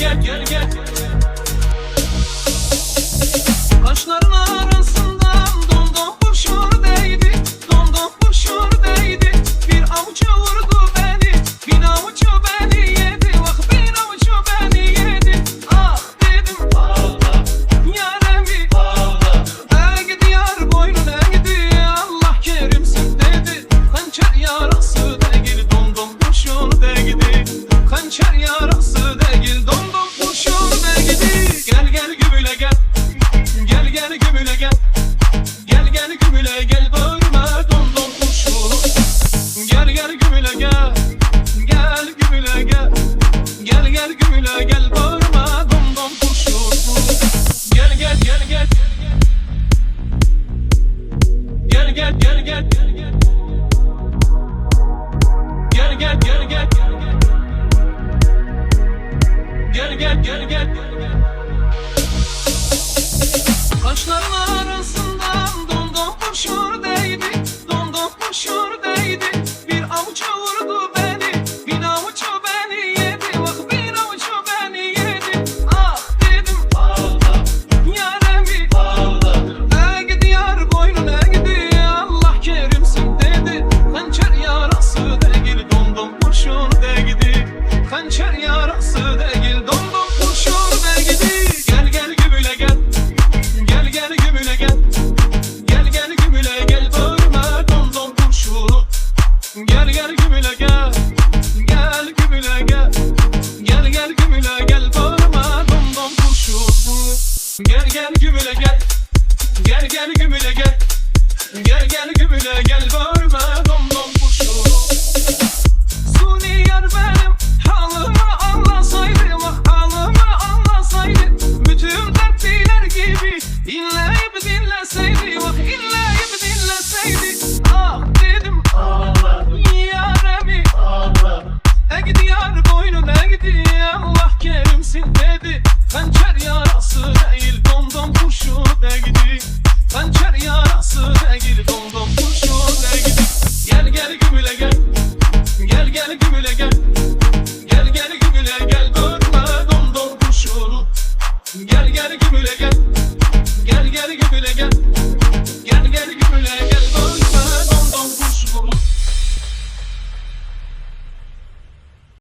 gel gel gel. Gel gel gel gel gümüle gel. Gel gel gümüle gel. Gel gel gümüle gel. Bağırma dom dom kuşu Suni yar benim. Halımı anlasaydı Vah halımı anlasaydı Bütün dertliler gibi İnleyip dinleseydi Vah inleyip dinleseydi Ah dedim Ağladım. Yaremi. Ağladım. E gidiyor boynuna gidiyor Allah kerimsin dedi. Hançer yarası değil doldum kurşun ne gidi? Hançer yarası ne gidi? Doldum kurşun ne gidi? Gel gel gümüle gel. Gel gel gümüle gel. Gel gel gümüle gel. Görme doldum kurşunu. Gel gel gümüle gel. Gel gel gümüle gel. Gel gel gümüle gel. Görme